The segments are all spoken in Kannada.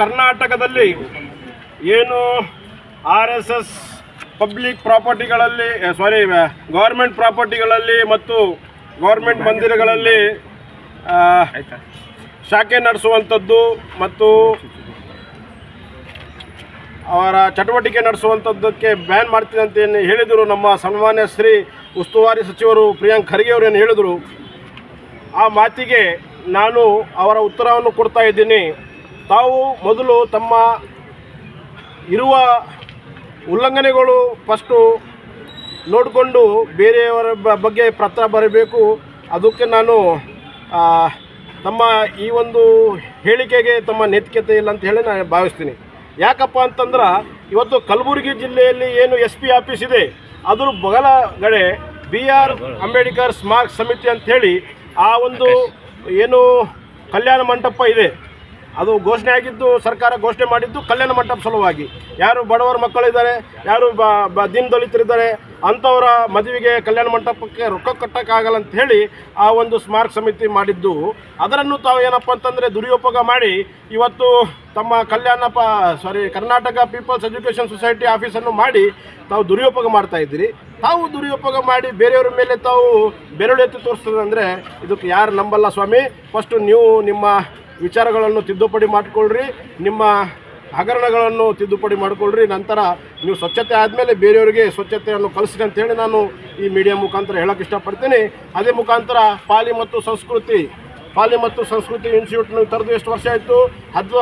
ಕರ್ನಾಟಕದಲ್ಲಿ ಏನು ಆರ್ ಎಸ್ ಎಸ್ ಪಬ್ಲಿಕ್ ಪ್ರಾಪರ್ಟಿಗಳಲ್ಲಿ ಸಾರಿ ಗೌರ್ಮೆಂಟ್ ಪ್ರಾಪರ್ಟಿಗಳಲ್ಲಿ ಮತ್ತು ಗೌರ್ಮೆಂಟ್ ಮಂದಿರಗಳಲ್ಲಿ ಶಾಖೆ ನಡೆಸುವಂಥದ್ದು ಮತ್ತು ಅವರ ಚಟುವಟಿಕೆ ನಡೆಸುವಂಥದ್ದಕ್ಕೆ ಬ್ಯಾನ್ ಮಾಡ್ತೀನಿ ಅಂತ ಏನು ಹೇಳಿದರು ನಮ್ಮ ಸನ್ಮಾನ್ಯ ಶ್ರೀ ಉಸ್ತುವಾರಿ ಸಚಿವರು ಪ್ರಿಯಾಂಕ್ ಖರ್ಗೆ ಅವರು ಏನು ಹೇಳಿದರು, ಆ ಮಾತಿಗೆ ನಾನು ಅವರ ಉತ್ತರವನ್ನು ಕೊಡ್ತಾ ಇದ್ದೀನಿ. ತಾವು ಮೊದಲು ತಮ್ಮ ಇರುವ ಉಲ್ಲಂಘನೆಗಳು ಫಸ್ಟು ನೋಡಿಕೊಂಡು ಬೇರೆಯವರ ಬ- ಬಗ್ಗೆ ಪತ್ರ ಬರಬೇಕು. ಅದಕ್ಕೆ ನಾನು ತಮ್ಮ ಈ ಒಂದು ಹೇಳಿಕೆಗೆ ತಮ್ಮ ನೈತಿಕತೆ ಇಲ್ಲ ಅಂತ ಹೇಳಿ ನಾನು ಭಾವಿಸ್ತೀನಿ. ಯಾಕಪ್ಪ ಅಂತಂದ್ರೆ ಇವತ್ತು ಕಲಬುರಗಿ ಜಿಲ್ಲೆಯಲ್ಲಿ ಏನು ಎಸ್ ಪಿ ಆಫೀಸ್ ಇದೆ ಅದ್ರ ಬಗಲಗಡೆ ಬಿ ಆರ್ ಅಂಬೇಡ್ಕರ್ ಸ್ಮಾರಕ ಸಮಿತಿ ಅಂತ ಹೇಳಿ ಆ ಒಂದು ಏನು ಕಲ್ಯಾಣ ಮಂಟಪ ಇದೆ. ಅದು ಘೋಷಣೆ ಆಗಿದ್ದು, ಸರ್ಕಾರ ಘೋಷಣೆ ಮಾಡಿದ್ದು ಕಲ್ಯಾಣ ಮಂಟಪ ಸಲುವಾಗಿ. ಯಾರು ಬಡವರ ಮಕ್ಕಳಿದ್ದಾರೆ, ಯಾರು ಬ ಬ, ದೀನ ದಲಿತರಿದ್ದಾರೆ, ಅಂಥವರ ಮದುವೆಗೆ ಕಲ್ಯಾಣ ಮಂಟಪಕ್ಕೆ ರೊಕ್ಕ ಕಟ್ಟೋಕ್ಕಾಗಲ್ಲ ಅಂತ ಹೇಳಿ ಆ ಒಂದು ಸ್ಮಾರಕ ಸಮಿತಿ ಮಾಡಿದ್ದು. ಅದರನ್ನು ತಾವು ಏನಪ್ಪ ಅಂತಂದರೆ ದುರುಪಯೋಗ ಮಾಡಿ ಇವತ್ತು ತಮ್ಮ ಕಲ್ಯಾಣ ಪ sorry Karnataka people's education society ಆಫೀಸನ್ನು ಮಾಡಿ ತಾವು ದುರುಪಯೋಗ ಮಾಡ್ತಾ ಇದ್ದೀರಿ. ತಾವು ದುರುಪಯೋಗ ಮಾಡಿ ಬೇರೆಯವ್ರ ಮೇಲೆ ತಾವು ಬೆರಳು ಎತ್ತಿ ತೋರಿಸ್ತದೆ ಅಂದರೆ ಇದಕ್ಕೆ ಯಾರು ನಂಬಲ್ಲ ಸ್ವಾಮಿ. ಫಸ್ಟು ನೀವು ನಿಮ್ಮ ವಿಚಾರಗಳನ್ನು ತಿದ್ದುಪಡಿ ಮಾಡಿಕೊಳ್ಳ್ರಿ. ನಿಮ್ಮ ಹಗರಣಗಳನ್ನು ತಿದ್ದುಪಡಿ ಮಾಡಿಕೊಳ್ಳ್ರಿ. ನಂತರ ನೀವು ಸ್ವಚ್ಛತೆ ಆದಮೇಲೆ ಬೇರೆಯವರಿಗೆ ಸ್ವಚ್ಛತೆಯನ್ನು ಕಲಿಸ್ರಿ ಅಂತೇಳಿ ನಾನು ಈ ಮೀಡಿಯಾ ಮುಖಾಂತರ ಹೇಳೋಕೆ ಇಷ್ಟಪಡ್ತೀನಿ. ಅದೇ ಮುಖಾಂತರ ಪಾಲಿ ಮತ್ತು ಸಂಸ್ಕೃತಿ, ಪಾಲಿ ಮತ್ತು ಸಂಸ್ಕೃತಿ ಇನ್ಸ್ಟಿಟ್ಯೂಟ್ನ ತರದು ಎಷ್ಟು ವರ್ಷ ಆಯಿತು?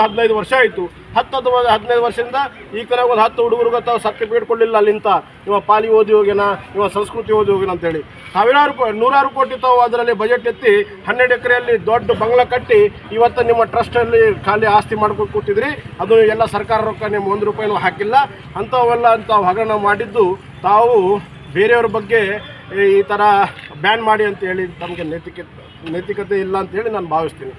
ಹದಿನೈದು ವರ್ಷ ಆಯಿತು. ಹತ್ತು ಹತ್ತು ಹದಿನೈದು ವರ್ಷದಿಂದ ಈ ಕಡೆ ಒಂದು ಹತ್ತು ಹುಡುಗರಿಗೆ ತಾವು ಸರ್ಟಿಫಿಕೇಟ್ ಕೊಡಲಿಲ್ಲ ಅಲ್ಲಿಂದ. ಇವ ಪಾಲಿ ಓದಿ ಹೋಗಿನ, ಇವ ಸಂಸ್ಕೃತಿ ಓದಿ ಹೋಗಿನ ಅಂತೇಳಿ. ಸಾವಿರಾರು ಕೋ ನೂರಾರು ಕೋಟಿ ತಾವು ಅದರಲ್ಲಿ ಬಜೆಟ್ ಎತ್ತಿ ಹನ್ನೆರಡು ಎಕರೆಯಲ್ಲಿ ದೊಡ್ಡ ಬಂಗ್ಲ ಕಟ್ಟಿ ಇವತ್ತು ನಿಮ್ಮ ಟ್ರಸ್ಟಲ್ಲಿ ಖಾಲಿ ಆಸ್ತಿ ಮಾಡ್ಕೊಂಡು ಕೂತಿದ್ರಿ. ಅದು ಎಲ್ಲ ಸರ್ಕಾರ ರೊಕ್ಕ ನಿಮ್ಮ ಒಂದು ರೂಪಾಯಿನೂ ಹಾಕಿಲ್ಲ. ಅಂಥವೆಲ್ಲ ತಾವು ಹಗರಣ ಮಾಡಿದ್ದು ತಾವು ಬೇರೆಯವ್ರ ಬಗ್ಗೆ ಈ ಥರ ಬ್ಯಾನ್ ಮಾಡಿ ಅಂತ ಹೇಳಿ ತಮಗೆ ನೈತಿಕ ನೈತಿಕತೆ ಇಲ್ಲ ಅಂತ ಹೇಳಿ ನಾನು ಭಾವಿಸ್ತೀನಿ.